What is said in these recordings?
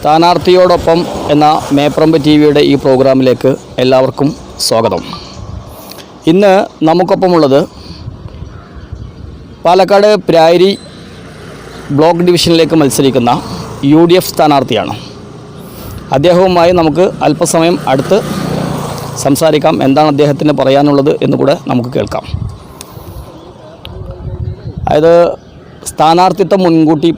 സ്ഥാനാർത്ഥിയോടൊപ്പം എന്ന മേപ്രമ്പ് ടി വിയുടെ ഈ പ്രോഗ്രാമിലേക്ക് എല്ലാവർക്കും സ്വാഗതം. ഇന്ന് നമുക്കൊപ്പമുള്ളത് പാലക്കാട് പ്രായരി ബ്ലോക്ക് ഡിവിഷനിലേക്ക് മത്സരിക്കുന്ന യു ഡി എഫ് സ്ഥാനാർത്ഥിയാണ്. അദ്ദേഹവുമായി നമുക്ക് അല്പസമയം അടുത്ത് സംസാരിക്കാം. എന്താണ് അദ്ദേഹത്തിന് പറയാനുള്ളത് എന്ന് കൂടെ നമുക്ക് കേൾക്കാം. അതായത് സ്ഥാനാർത്ഥിത്വം മുൻകൂട്ടി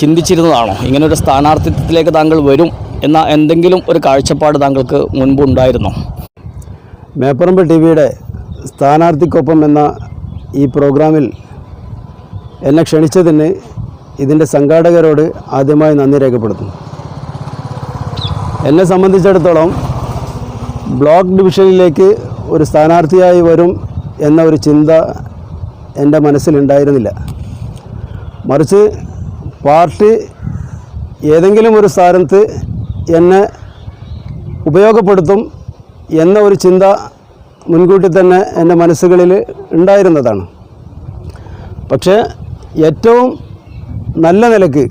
ചിന്തിച്ചിരുന്നതാണോ? ഇങ്ങനെ ഒരു സ്ഥാനാർത്ഥിത്വത്തിലേക്ക് താങ്കൾ വരും എന്ന എന്തെങ്കിലും ഒരു കാഴ്ചപ്പാട് താങ്കൾക്ക് മുൻപ് ഉണ്ടായിരുന്നോ മേപ്പറമ്പ് ടി വിയുടെ സ്ഥാനാർത്ഥിക്കൊപ്പം എന്ന ഈ പ്രോഗ്രാമിൽ എന്നെ ക്ഷണിച്ചതിന് ഇതിന്റെ സംഘാടകരോട് ആദ്യമായി നന്ദി രേഖപ്പെടുത്തുന്നു. എന്നെ സംബന്ധിച്ചിടത്തോളം ബ്ലോക്ക് ഡിവിഷനിലേക്ക് ഒരു സ്ഥാനാർത്ഥിയായി വരും എന്ന ഒരു ചിന്ത എന്റെ മനസ്സിലുണ്ടായിരുന്നില്ല. മറിച്ച് പാർട്ടി ഏതെങ്കിലും ഒരു സ്ഥാനത്ത് എന്നെ ഉപയോഗപ്പെടുത്തും എന്ന ഒരു ചിന്ത മുൻകൂട്ടി തന്നെ എന്റെ മനസ്സുകളിൽ ഉണ്ടായിരുന്നതാണ്. പക്ഷേ ഏറ്റവും നല്ല നിലയ്ക്ക്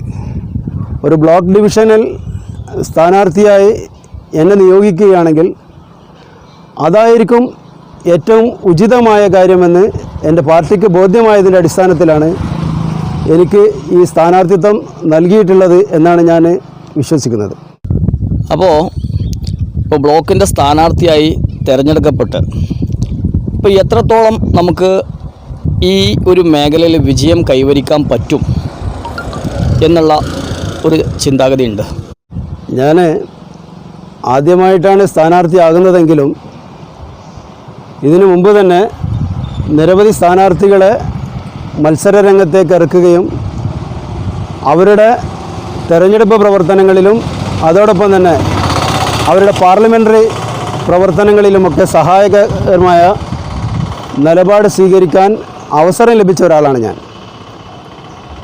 ഒരു ബ്ലോക്ക് ഡിവിഷനിൽ സ്ഥാനാർത്ഥിയായി എന്നെ നിയോഗിക്കുകയാണെങ്കിൽ അതായിരിക്കും ഏറ്റവും ഉചിതമായ കാര്യമെന്ന് എന്റെ പാർട്ടിക്ക് ബോധ്യമായതിന്റെ അടിസ്ഥാനത്തിലാണ് എനിക്ക് ഈ സ്ഥാനാർത്ഥിത്വം നൽകിയിട്ടുള്ളത് എന്നാണ് ഞാൻ വിശ്വസിക്കുന്നത്. അപ്പോൾ ഇപ്പോൾ ബ്ലോക്കിന്റെ സ്ഥാനാർത്ഥിയായി തിരഞ്ഞെടുക്കപ്പെട്ട് ഇപ്പോൾ എത്രത്തോളം നമുക്ക് ഈ ഒരു മേഖലയിൽ വിജയം കൈവരിക്കാൻ പറ്റും എന്നുള്ള ഒരു ചിന്താഗതിയുണ്ട്? ഞാൻ ആദ്യമായിട്ടാണ് സ്ഥാനാർത്ഥിയാകുന്നതെങ്കിലും ഇതിനു മുമ്പ് തന്നെ നിരവധി സ്ഥാനാർത്ഥികളെ മത്സര രംഗത്തേക്ക് ഇറക്കുകയും അവരുടെ തെരഞ്ഞെടുപ്പ് പ്രവർത്തനങ്ങളിലും അതോടൊപ്പം തന്നെ അവരുടെ പാർലമെന്ററി പ്രവർത്തനങ്ങളിലുമൊക്കെ സഹായകരമായ നിലപാട് സ്വീകരിക്കാൻ അവസരം ലഭിച്ച ഒരാളാണ് ഞാൻ.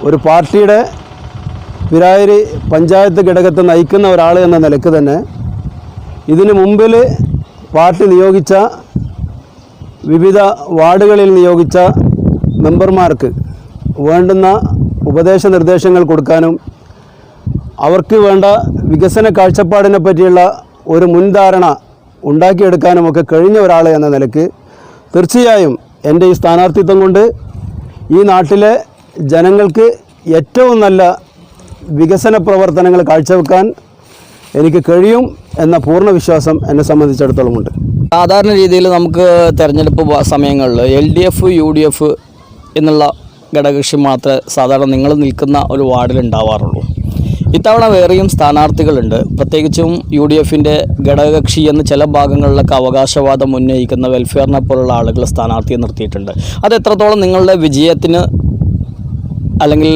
ഒരു പാർട്ടിയുടെ പിരായരി പഞ്ചായത്ത് ഘടകത്തെ നയിക്കുന്ന ഒരാൾ എന്ന നിലയ്ക്ക് തന്നെ ഇതിനു മുമ്പിൽ പാർട്ടി നിയോഗിച്ച വിവിധ വാർഡുകളിൽ നിയോഗിച്ച മെമ്പർമാർക്ക് വേണ്ടുന്ന ഉപദേശ നിർദ്ദേശങ്ങൾ കൊടുക്കാനും അവർക്ക് വേണ്ട വികസന കാഴ്ചപ്പാടിനെ പറ്റിയുള്ള ഒരു മുൻധാരണ ഉണ്ടാക്കിയെടുക്കാനുമൊക്കെ കഴിഞ്ഞ ഒരാൾ എന്ന നിലയ്ക്ക് തീർച്ചയായും എന്റെ ഈ സ്ഥാനാർത്ഥിത്വം കൊണ്ട് ഈ നാട്ടിലെ ജനങ്ങൾക്ക് ഏറ്റവും നല്ല വികസന പ്രവർത്തനങ്ങൾ കാഴ്ചവെക്കാൻ എനിക്ക് കഴിയും എന്ന പൂർണ വിശ്വാസം എന്നെ സംബന്ധിച്ചിടത്തോളം ഉണ്ട് സാധാരണ രീതിയിൽ നമുക്ക് തെരഞ്ഞെടുപ്പ് സമയങ്ങളിൽ L D F U D F എന്നുള്ള ഘടകകക്ഷി മാത്രമേ സാധാരണ നിങ്ങൾ നിൽക്കുന്ന ഒരു വാർഡിൽ ഉണ്ടാവാറുള്ളൂ. ഇത്തവണ വേറെയും സ്ഥാനാർത്ഥികളുണ്ട്. പ്രത്യേകിച്ചും യു ഡി എഫിന്റെ ഘടകകക്ഷി എന്ന് ചില ഭാഗങ്ങളിലൊക്കെ അവകാശവാദം ഉന്നയിക്കുന്ന വെൽഫെയറിനെ പോലുള്ള ആളുകൾ സ്ഥാനാർത്ഥിയെ നിർത്തിയിട്ടുണ്ട്. അത് എത്രത്തോളം നിങ്ങളുടെ വിജയത്തിന് അല്ലെങ്കിൽ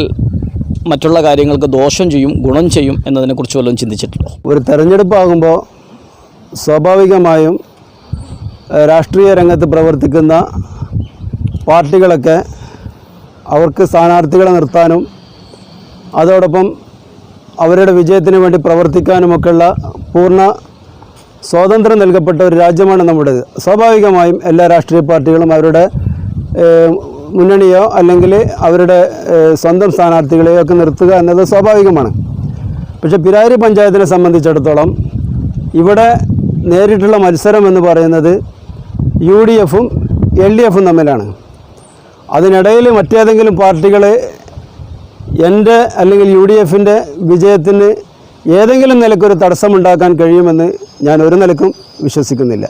മറ്റുള്ള കാര്യങ്ങൾക്ക് ദോഷം ചെയ്യും ഗുണം ചെയ്യും എന്നതിനെക്കുറിച്ച് വല്ലതും ചിന്തിച്ചിട്ടുണ്ടോ? ഒരു തെരഞ്ഞെടുപ്പാകുമ്പോൾ സ്വാഭാവികമായും രാഷ്ട്രീയ രംഗത്ത് പ്രവർത്തിക്കുന്ന പാർട്ടികളൊക്കെ അവർക്ക് സ്ഥാനാർത്ഥികളെ നിർത്താനും അതോടൊപ്പം അവരുടെ വിജയത്തിന് വേണ്ടി പ്രവർത്തിക്കാനുമൊക്കെയുള്ള പൂർണ സ്വാതന്ത്ര്യം നൽകപ്പെട്ട ഒരു രാജ്യമാണ് നമ്മുടേത്. സ്വാഭാവികമായും എല്ലാ രാഷ്ട്രീയ പാർട്ടികളും അവരുടെ മുന്നണിയോ അല്ലെങ്കിൽ അവരുടെ സ്വന്തം സ്ഥാനാർത്ഥികളെയോ ഒക്കെ നിർത്തുക എന്നത് സ്വാഭാവികമാണ്. പക്ഷേ പിരാരി പഞ്ചായത്തിനെ സംബന്ധിച്ചിടത്തോളം ഇവിടെ നേരിട്ടുള്ള മത്സരം എന്ന് പറയുന്നത് യു ഡി എഫും എൽ ഡി എഫും തമ്മിലാണ്. അതിനിടയിൽ മറ്റേതെങ്കിലും പാർട്ടികൾ എന്റെ അല്ലെങ്കിൽ യു ഡി എഫിന്റെ വിജയത്തിന് ഏതെങ്കിലും നിലക്കൊരു തടസ്സമുണ്ടാക്കാൻ കഴിയുമെന്ന് ഞാൻ ഒരു നിലക്കും വിശ്വസിക്കുന്നില്ല.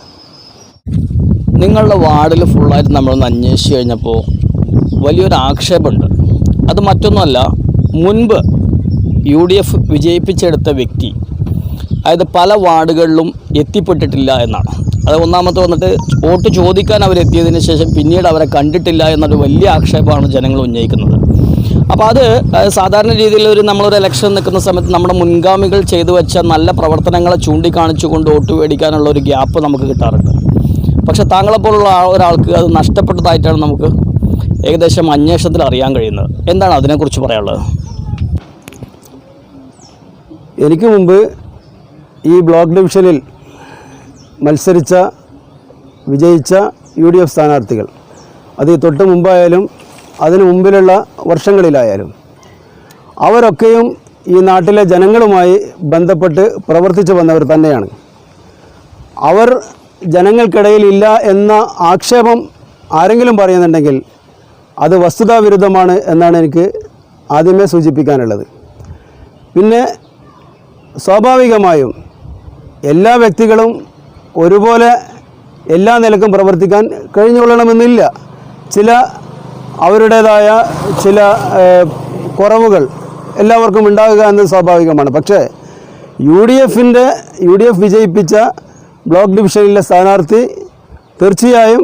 നിങ്ങളുടെ വാർഡിൽ ഫുള്ളായിട്ട് നമ്മളൊന്ന് അന്വേഷിച്ച് കഴിഞ്ഞപ്പോൾ വലിയൊരു ആക്ഷേപമുണ്ട്. അത് മറ്റൊന്നുമല്ല മുൻപ് യു ഡി എഫ് വിജയിപ്പിച്ചെടുത്ത വ്യക്തി അതായത് പല വാർഡുകളിലും എത്തിപ്പെട്ടിട്ടില്ല എന്നാണ്. അത് ഒന്നാമത്തെ വന്നിട്ട് വോട്ട് ചോദിക്കാൻ അവരെത്തിയതിന് ശേഷം പിന്നീട് അവരെ കണ്ടിട്ടില്ല എന്നൊരു വലിയ ആക്ഷേപമാണ് ജനങ്ങൾ ഉന്നയിക്കുന്നത്. അപ്പോൾ അത് സാധാരണ രീതിയിൽ ഒരു നമ്മളൊരു ഇലക്ഷൻ നിൽക്കുന്ന സമയത്ത് നമ്മുടെ മുൻഗാമികൾ ചെയ്തു വെച്ച നല്ല പ്രവർത്തനങ്ങളെ ചൂണ്ടിക്കാണിച്ചുകൊണ്ട് വോട്ട് മേടിക്കാനുള്ള ഒരു ഗ്യാപ്പ് നമുക്ക് കിട്ടാറുണ്ട്. പക്ഷേ താങ്കളെപ്പോലുള്ള ഒരാൾക്ക് അത് നഷ്ടപ്പെട്ടതായിട്ടാണ് നമുക്ക് ഏകദേശം അന്വേഷണത്തിൽ അറിയാൻ കഴിയുന്നത്. എന്താണ് അതിനെക്കുറിച്ച് പറയാനുള്ളത്? എനിക്ക് മുമ്പ് ഈ ബ്ലോക്ക് ഡിവിഷനിൽ മത്സരിച്ച വിജയിച്ച യു ഡി എഫ് സ്ഥാനാർത്ഥികൾ. അത് തൊട്ട് മുമ്പായാലും അതിനു മുമ്പിലുള്ള വർഷങ്ങളിലായാലും. അവരൊക്കെയും ഈ നാട്ടിലെ ജനങ്ങളുമായി ബന്ധപ്പെട്ട് പ്രവർത്തിച്ചു വന്നവർ തന്നെയാണ്. അവർ ജനങ്ങൾക്കിടയിൽ ഇല്ല എന്ന ആക്ഷേപം ആരെങ്കിലും പറയുന്നുണ്ടെങ്കിൽ അത് വസ്തുതാവിരുദ്ധമാണ് എന്നാണ് എനിക്ക് ആദ്യമേ സൂചിപ്പിക്കാനുള്ളത്. പിന്നെ സ്വാഭാവികമായും എല്ലാ വ്യക്തികളും ഒരുപോലെ എല്ലാ നിലക്കും പ്രവർത്തിക്കാൻ കഴിഞ്ഞുകൊള്ളണമെന്നില്ല. ചില അവരുടേതായ ചില കുറവുകൾ എല്ലാവർക്കും ഉണ്ടാകുക എന്നത് സ്വാഭാവികമാണ്. പക്ഷേ യു ഡി എഫിന്റെ യു ഡി എഫ് വിജയിപ്പിച്ച ബ്ലോക്ക് ഡിവിഷനിലെ സ്ഥാനാർത്ഥി തീർച്ചയായും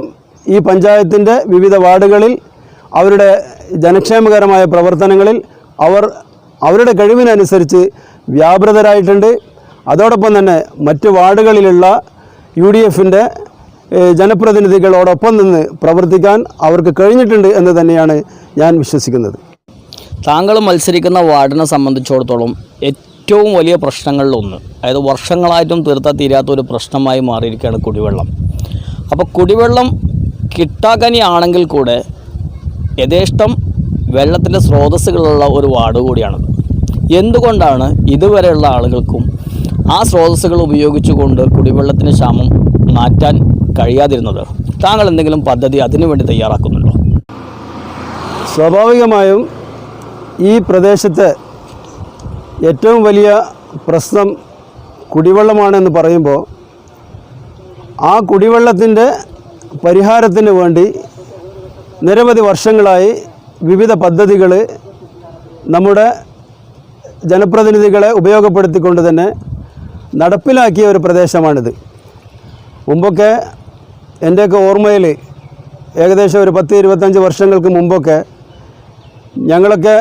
ഈ പഞ്ചായത്തിന്റെ വിവിധ വാർഡുകളിൽ അവരുടെ ജനക്ഷേമകരമായ പ്രവർത്തനങ്ങളിൽ അവർ അവരുടെ കഴിവിനനുസരിച്ച് വ്യാപൃതരായിട്ടുണ്ട്. അതോടൊപ്പം തന്നെ മറ്റ് വാർഡുകളിലുള്ള യു ഡി എഫിന്റെ ജനപ്രതിനിധികളോടൊപ്പം നിന്ന് പ്രവർത്തിക്കാൻ അവർക്ക് കഴിഞ്ഞിട്ടുണ്ട് എന്ന് തന്നെയാണ് ഞാൻ വിശ്വസിക്കുന്നത്. താങ്കൾ മത്സരിക്കുന്ന വാർഡിനെ സംബന്ധിച്ചിടത്തോളം ഏറ്റവും വലിയ പ്രശ്നങ്ങളിലൊന്ന് അതായത് വർഷങ്ങളായിട്ടും തീർത്താൽ തീരാത്ത ഒരു പ്രശ്നമായി മാറിയിരിക്കുകയാണ് കുടിവെള്ളം. അപ്പോൾ കുടിവെള്ളം കിട്ടാക്കനി ആണെങ്കിൽ കൂടെ യഥേഷ്ടം വെള്ളത്തിന്റെ സ്രോതസ്സുകളുള്ള ഒരു വാർഡ് കൂടിയാണത്. എന്തുകൊണ്ടാണ് ഇതുവരെയുള്ള ആളുകൾക്കും ആ സ്രോതസ്സുകൾ ഉപയോഗിച്ചുകൊണ്ട് കുടിവെള്ളത്തിന് ക്ഷാമം മാറ്റാൻ കഴിയാതിരുന്നത്. താങ്കൾ എന്തെങ്കിലും പദ്ധതി അതിനുവേണ്ടി തയ്യാറാക്കുന്നുണ്ടോ? സ്വാഭാവികമായും ഈ പ്രദേശത്തെ ഏറ്റവും വലിയ പ്രശ്നം കുടിവെള്ളമാണെന്ന് പറയുമ്പോൾ ആ കുടിവെള്ളത്തിന്റെ പരിഹാരത്തിന് വേണ്ടി നിരവധി വർഷങ്ങളായി വിവിധ പദ്ധതികൾ നമ്മുടെ ജനപ്രതിനിധികളെ ഉപയോഗപ്പെടുത്തിക്കൊണ്ട് തന്നെ നടപ്പിലാക്കിയ ഒരു പ്രദേശമാണിത്. മുമ്പൊക്കെ എന്റെയൊക്കെ ഓർമ്മയിൽ ഏകദേശം ഒരു പത്ത് ഇരുപത്തഞ്ച് വർഷങ്ങൾക്ക് മുമ്പൊക്കെ ഞങ്ങളൊക്കെ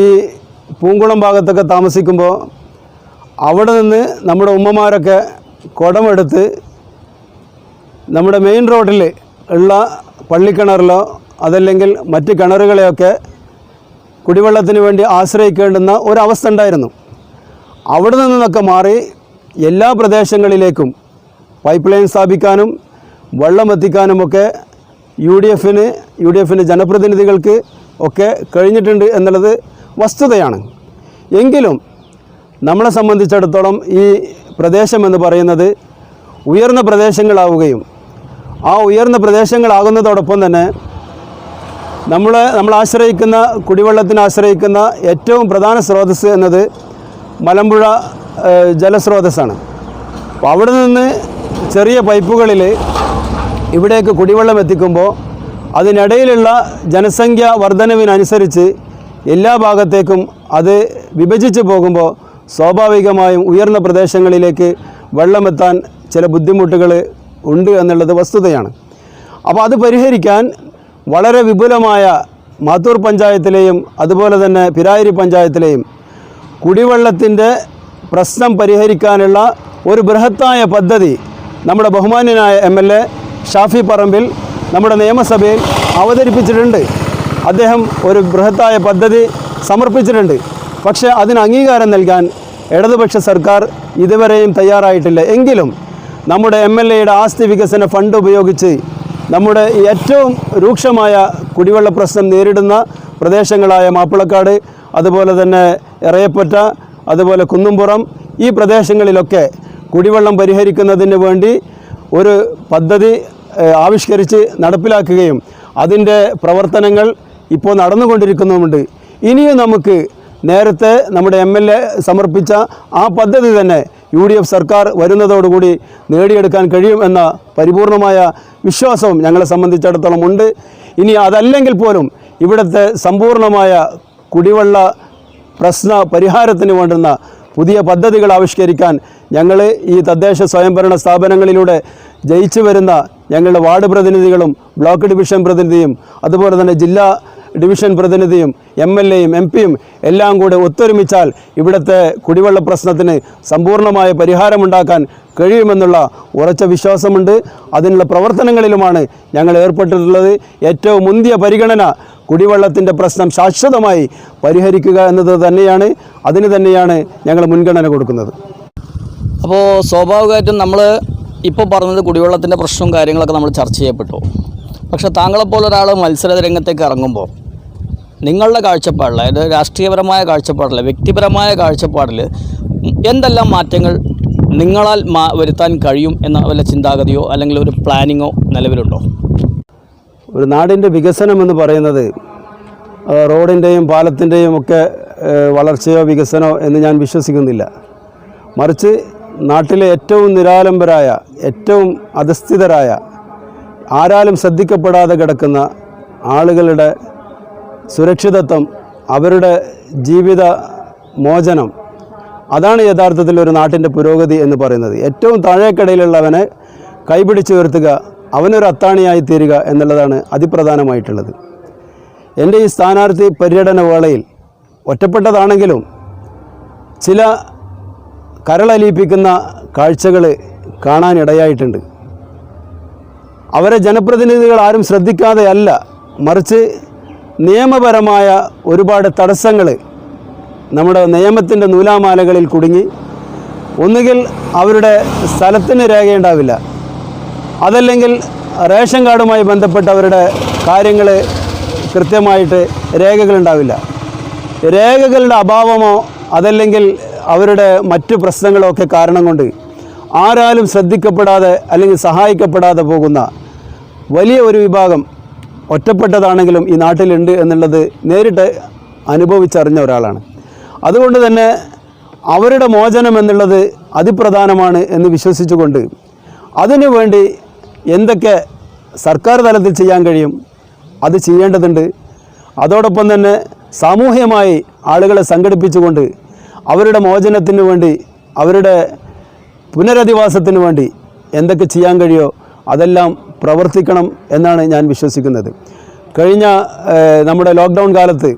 ഈ പൂങ്കുളം ഭാഗത്തൊക്കെ താമസിക്കുമ്പോൾ അവിടെ നിന്ന് നമ്മുടെ ഉമ്മമാരൊക്കെ കുടമെടുത്ത് നമ്മുടെ മെയിൻ റോഡിൽ ഉള്ള പള്ളിക്കിണറിലോ അതല്ലെങ്കിൽ മറ്റ് കിണറുകളെയൊക്കെ കുടിവെള്ളത്തിന് വേണ്ടി ആശ്രയിക്കേണ്ടുന്ന ഒരവസ്ഥ ഉണ്ടായിരുന്നു. അവിടെ നിന്നൊക്കെ മാറി എല്ലാ പ്രദേശങ്ങളിലേക്കും പൈപ്പ് ലൈൻ സ്ഥാപിക്കാനും വെള്ളം എത്തിക്കാനുമൊക്കെ യു ഡി എഫിന് യു ഡി എഫിന്റെ ജനപ്രതിനിധികൾക്ക് ഒക്കെ കഴിഞ്ഞിട്ടുണ്ട് എന്നുള്ളത് വസ്തുതയാണ്. എങ്കിലും നമ്മളെ സംബന്ധിച്ചിടത്തോളം ഈ പ്രദേശം എന്ന് പറയുന്നത് ഉയർന്ന പ്രദേശങ്ങളാവുകയും ആ ഉയർന്ന പ്രദേശങ്ങളാകുന്നതോടൊപ്പം തന്നെ നമ്മൾ നമ്മൾ ആശ്രയിക്കുന്ന കുടിവെള്ളത്തിന് ആശ്രയിക്കുന്ന ഏറ്റവും പ്രധാന സ്രോതസ്സ് എന്നത് മലമ്പുഴ ജലസ്രോതസ്സാണ്. അപ്പോൾ അവിടെ നിന്ന് ചെറിയ പൈപ്പുകളിൽ ഇവിടേക്ക് കുടിവെള്ളം എത്തിക്കുമ്പോൾ അതിനിടയിലുള്ള ജനസംഖ്യ വർധനവിനനുസരിച്ച് എല്ലാ ഭാഗത്തേക്കും അത് വിഭജിച്ച് പോകുമ്പോൾ സ്വാഭാവികമായും ഉയർന്ന പ്രദേശങ്ങളിലേക്ക് വെള്ളമെത്താൻ ചില ബുദ്ധിമുട്ടുകൾ ഉണ്ട് എന്നുള്ളത് വസ്തുതയാണ്. അപ്പോൾ അത് പരിഹരിക്കാൻ വളരെ വിപുലമായ മാത്തൂർ പഞ്ചായത്തിലെയും അതുപോലെ തന്നെ പിരായിരി പഞ്ചായത്തിലെയും കുടിവെള്ളത്തിന്റെ പ്രശ്നം പരിഹരിക്കാനുള്ള ഒരു ബൃഹത്തായ പദ്ധതി നമ്മുടെ ബഹുമാന്യനായ M L A Shafi Parambil നമ്മുടെ നിയമസഭയിൽ അവതരിപ്പിച്ചിട്ടുണ്ട്. അദ്ദേഹം ഒരു ബൃഹത്തായ പദ്ധതി സമർപ്പിച്ചിട്ടുണ്ട്. പക്ഷേ അതിന് അംഗീകാരം നൽകാൻ ഇടതുപക്ഷ സർക്കാർ ഇതുവരെയും തയ്യാറായിട്ടില്ല. എങ്കിലും നമ്മുടെ എം എൽ എയുടെ ആസ്തി വികസന ഫണ്ട് ഉപയോഗിച്ച് നമ്മുടെ ഏറ്റവും രൂക്ഷമായ കുടിവെള്ള പ്രശ്നം നേരിടുന്ന പ്രദേശങ്ങളായ മാപ്പിളക്കാട് അതുപോലെ തന്നെ എറയപ്പറ്റ അതുപോലെ കുന്നുംപുറം ഈ പ്രദേശങ്ങളിലൊക്കെ കുടിവെള്ളം പരിഹരിക്കുന്നതിന് വേണ്ടി ഒരു പദ്ധതി ആവിഷ്കരിച്ച് നടപ്പിലാക്കുകയും അതിന്റെ പ്രവർത്തനങ്ങൾ ഇപ്പോൾ നടന്നുകൊണ്ടിരിക്കുന്നുമുണ്ട്. ഇനിയും നമുക്ക് നേരത്തെ നമ്മുടെ എം എൽ എ സമർപ്പിച്ച ആ പദ്ധതി തന്നെ യു ഡി എഫ് സർക്കാർ വരുന്നതോടുകൂടി നേടിയെടുക്കാൻ കഴിയുമെന്ന പരിപൂർണമായ വിശ്വാസവും ഞങ്ങളെ സംബന്ധിച്ചിടത്തോളം ഉണ്ട്. ഇനി അതല്ലെങ്കിൽ പോലും ഇവിടുത്തെ സമ്പൂർണമായ കുടിവെള്ള പ്രശ്ന പരിഹാരത്തിന് വേണ്ടുന്ന പുതിയ പദ്ധതികൾ ആവിഷ്കരിക്കാൻ ഞങ്ങൾ ഈ തദ്ദേശ സ്വയംഭരണ സ്ഥാപനങ്ങളിലൂടെ ജയിച്ചു വരുന്ന ഞങ്ങളുടെ വാർഡ് പ്രതിനിധികളും ബ്ലോക്ക് ഡിവിഷൻ പ്രതിനിധിയും അതുപോലെ തന്നെ ജില്ലാ ഡിവിഷൻ പ്രതിനിധിയും എം എൽ എയും എം പിയും എല്ലാം കൂടെ ഒത്തൊരുമിച്ചാൽ ഇവിടുത്തെ കുടിവെള്ള പ്രശ്നത്തിന് സമ്പൂർണമായ പരിഹാരമുണ്ടാക്കാൻ കഴിയുമെന്നുള്ള ഉറച്ച വിശ്വാസമുണ്ട്. അതിനുള്ള പ്രവർത്തനങ്ങളിലുമാണ് ഞങ്ങൾ ഏർപ്പെട്ടിട്ടുള്ളത്. ഏറ്റവും മുന്തിയ പരിഗണന കുടിവെള്ളത്തിന്റെ പ്രശ്നം ശാശ്വതമായി പരിഹരിക്കുക എന്നത് തന്നെയാണ് അതിന് തന്നെയാണ് ഞങ്ങൾ മുൻഗണന കൊടുക്കുന്നത്. അപ്പോൾ സ്വാഭാവികമായിട്ടും നമ്മൾ ഇപ്പോൾ പറഞ്ഞത് കുടിവെള്ളത്തിന്റെ പ്രശ്നവും കാര്യങ്ങളൊക്കെ നമ്മൾ ചർച്ച ചെയ്യപ്പെട്ടു. പക്ഷേ താങ്കളെപ്പോലെ ഒരാൾ മത്സര ഇറങ്ങുമ്പോൾ നിങ്ങളുടെ കാഴ്ചപ്പാടിൽ അതായത് രാഷ്ട്രീയപരമായ കാഴ്ചപ്പാടിൽ വ്യക്തിപരമായ കാഴ്ചപ്പാടിൽ എന്തെല്ലാം മാറ്റങ്ങൾ നിങ്ങളാൽ മാ വരുത്താൻ കഴിയും എന്ന വല്ല ചിന്താഗതിയോ അല്ലെങ്കിൽ ഒരു പ്ലാനിങ്ങോ നിലവിലുണ്ടോ? ഒരു നാടിന്റെ വികസനം എന്ന് പറയുന്നത് റോഡിന്റെയും പാലത്തിന്റെയും ഒക്കെ വളർച്ചയോ വികസനമോ എന്ന് ഞാൻ വിശ്വസിക്കുന്നില്ല. മറിച്ച് നാട്ടിലെ ഏറ്റവും നിരാലംബരായ ഏറ്റവും അധസ്ഥിതരായ ആരാലും ശ്രദ്ധിക്കപ്പെടാതെ കിടക്കുന്ന ആളുകളുടെ സുരക്ഷിതത്വം അവരുടെ ജീവിത മോചനം അതാണ് യഥാർത്ഥത്തിൽ ഒരു നാട്ടിന്റെ പുരോഗതി എന്ന് പറയുന്നത്. ഏറ്റവും താഴേക്കടയിലുള്ളവനെ കൈപിടിച്ച് ഉയർത്തുക അവനൊരു അത്താണിയായി തീരുക എന്നുള്ളതാണ് അതിപ്രധാനമായിട്ടുള്ളത്. എന്റെ ഈ സ്ഥാനാർത്ഥി പര്യടന വേളയിൽ ഒറ്റപ്പെട്ടതാണെങ്കിലും ചില കരളലിയിപ്പിക്കുന്ന കാഴ്ചകൾ കാണാനിടയായിട്ടുണ്ട്. അവരെ ജനപ്രതിനിധികൾ ആരും ശ്രദ്ധിക്കാതെയല്ല മറിച്ച് നിയമപരമായ ഒരുപാട് തടസ്സങ്ങൾ നമ്മുടെ നിയമത്തിന്റെ നൂലാമാലകളിൽ കുടുങ്ങി. ഒന്നുകിൽ അവരുടെ സ്ഥലത്തിന് രേഖയുണ്ടാവില്ല അതല്ലെങ്കിൽ റേഷൻ കാർഡുമായി ബന്ധപ്പെട്ടവരുടെ കാര്യങ്ങൾ കൃത്യമായിട്ട് രേഖകളുണ്ടാവില്ല. രേഖകളുടെ അഭാവമോ അതല്ലെങ്കിൽ അവരുടെ മറ്റു പ്രശ്നങ്ങളോ ഒക്കെ കാരണം കൊണ്ട് ആരാലും ശ്രദ്ധിക്കപ്പെടാതെ അല്ലെങ്കിൽ സഹായിക്കപ്പെടാതെ പോകുന്ന വലിയ ഒരു വിഭാഗം ഒറ്റപ്പെട്ടതാണെങ്കിലും ഈ നാട്ടിലുണ്ട് എന്നുള്ളത് നേരിട്ട് അനുഭവിച്ചറിഞ്ഞ ഒരാളാണ്. അതുകൊണ്ട് തന്നെ അവരുടെ മോചനം എന്നുള്ളത് അതിപ്രധാനമാണ് എന്ന് വിശ്വസിച്ചുകൊണ്ട് അതിനു വേണ്ടി എന്തൊക്കെ സർക്കാർ തലത്തിൽ ചെയ്യാൻ കഴിയും അത് ചെയ്യേണ്ടതുണ്ട്. അതോടൊപ്പം തന്നെ സാമൂഹ്യമായി ആളുകളെ സംഘടിപ്പിച്ചുകൊണ്ട് അവരുടെ മോചനത്തിന് വേണ്ടി അവരുടെ പുനരധിവാസത്തിന് വേണ്ടി എന്തൊക്കെ ചെയ്യാൻ കഴിയോ അതെല്ലാം പ്രവർത്തിക്കണം എന്നാണ് ഞാൻ വിശ്വസിക്കുന്നത്. കഴിഞ്ഞ നമ്മുടെ ലോക്ക്ഡൗൺ കാലത്ത്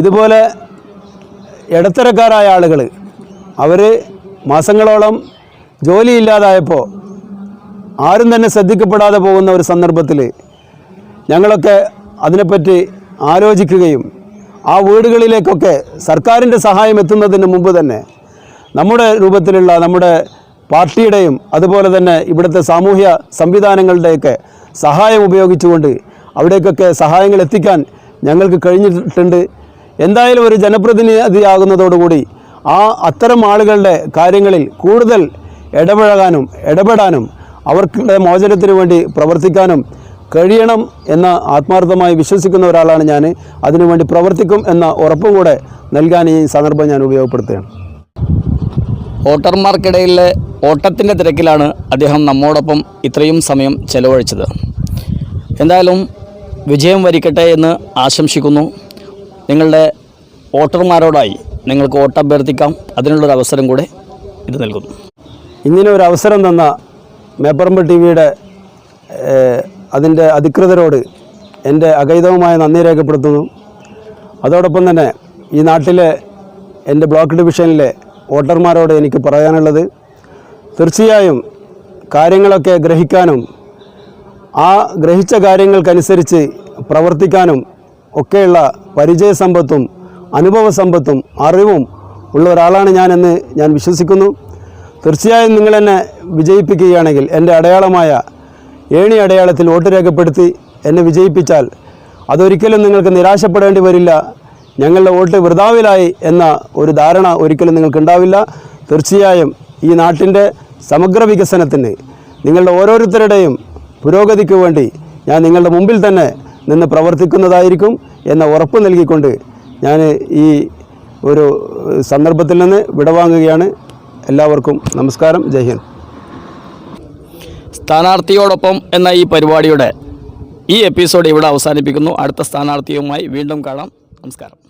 ഇതുപോലെ ഇടത്തരക്കാരായ ആളുകൾ അവർ മാസങ്ങളോളം ജോലിയില്ലാതായപ്പോൾ ആരും തന്നെ ശ്രദ്ധിക്കപ്പെടാതെ പോകുന്ന ഒരു സന്ദർഭത്തിൽ ഞങ്ങളൊക്കെ അതിനെപ്പറ്റി ആലോചിക്കുകയും ആ വീടുകളിലേക്കൊക്കെ സർക്കാരിന്റെ സഹായം എത്തുന്നതിന് മുമ്പ് തന്നെ നമ്മുടെ രൂപത്തിലുള്ള നമ്മുടെ പാർട്ടിയുടെയും അതുപോലെ തന്നെ ഇവിടുത്തെ സാമൂഹ്യ സംവിധാനങ്ങളുടെയൊക്കെ സഹായം ഉപയോഗിച്ചുകൊണ്ട് അവിടേക്കൊക്കെ സഹായങ്ങൾ എത്തിക്കാൻ ഞങ്ങൾക്ക് കഴിഞ്ഞിട്ടുണ്ട്. എന്തായാലും ഒരു ജനപ്രതിനിധിയാകുന്നതോടുകൂടി ആ അത്തരം ആളുകളുടെ കാര്യങ്ങളിൽ കൂടുതൽ ഇടപഴകാനും ഇടപെടാനും അവർക്ക് മോചനത്തിന് വേണ്ടി പ്രവർത്തിക്കാനും കഴിയണം എന്ന ആത്മാർത്ഥമായി വിശ്വസിക്കുന്ന ഒരാളാണ് ഞാൻ അതിനുവേണ്ടി പ്രവർത്തിക്കും എന്ന ഉറപ്പും കൂടെ നൽകാൻ ഈ സന്ദർഭം ഞാൻ ഉപയോഗപ്പെടുത്തുകയാണ്. വോട്ടർമാർക്കിടയിലെ ഓട്ടത്തിന്റെ തിരക്കിലാണ് അദ്ദേഹം നമ്മോടൊപ്പം ഇത്രയും സമയം ചെലവഴിച്ചത്. എന്തായാലും വിജയം വരിക്കട്ടെ എന്ന് ആശംസിക്കുന്നു. നിങ്ങളുടെ വോട്ടർമാരോടായി നിങ്ങൾക്ക് വോട്ടഭ്യർത്ഥിക്കാം. അതിനുള്ളൊരു അവസരം കൂടെ ഇത് നൽകുന്നു. ഇങ്ങനെ ഒരു അവസരം തന്ന മേപ്പറമ്പ് ടി വിയുടെ അതിന്റെ അധികൃതരോട് എന്റെ അഗൈതവുമായ നന്ദി രേഖപ്പെടുത്തുന്നു. അതോടൊപ്പം തന്നെ ഈ നാട്ടിലെ എന്റെ ബ്ലോക്ക് ഡിവിഷനിലെ വോട്ടർമാരോട് എനിക്ക് പറയാനുള്ളത് തീർച്ചയായും കാര്യങ്ങളൊക്കെ ഗ്രഹിക്കാനും ആ ഗ്രഹിച്ച കാര്യങ്ങൾക്കനുസരിച്ച് പ്രവർത്തിക്കാനും ഒക്കെയുള്ള പരിചയസമ്പത്തും അനുഭവ സമ്പത്തും അറിവും ഉള്ള ഒരാളാണ് ഞാനെന്ന് ഞാൻ വിശ്വസിക്കുന്നു. തീർച്ചയായും നിങ്ങൾ എന്നെ വിജയിപ്പിക്കുകയാണെങ്കിൽ എന്റെ അടയാളമായ ഏണി അടയാളത്തിൽ വോട്ട് രേഖപ്പെടുത്തി എന്നെ വിജയിപ്പിച്ചാൽ അതൊരിക്കലും നിങ്ങൾക്ക് നിരാശപ്പെടേണ്ടി വരില്ല. ഞങ്ങളുടെ വോട്ട് വൃതാവിലായി എന്ന ഒരു ധാരണ ഒരിക്കലും നിങ്ങൾക്കുണ്ടാവില്ല തീർച്ചയായും ഈ നാട്ടിന്റെ സമഗ്ര വികസനത്തിന് നിങ്ങളുടെ ഓരോരുത്തരുടെയും പുരോഗതിക്ക് വേണ്ടി ഞാൻ നിങ്ങളുടെ മുമ്പിൽ തന്നെ നിന്ന് പ്രവർത്തിക്കുന്നതായിരിക്കും എന്ന ഉറപ്പ് നൽകിക്കൊണ്ട് ഞാൻ ഈ ഒരു സന്ദർഭത്തിൽ നിന്ന് വിടവാങ്ങുകയാണ്. എല്ലാവർക്കും നമസ്കാരം. ജയ് ഹിന്ദ്. സ്ഥാനാർത്ഥിയോടൊപ്പം എന്ന ഈ പരിപാടിയുടെ ഈ എപ്പിസോഡ് ഇവിടെ അവസാനിപ്പിക്കുന്നു. അടുത്ത സ്ഥാനാർത്ഥിയുമായി വീണ്ടും കാണാം. നമസ്കാരം.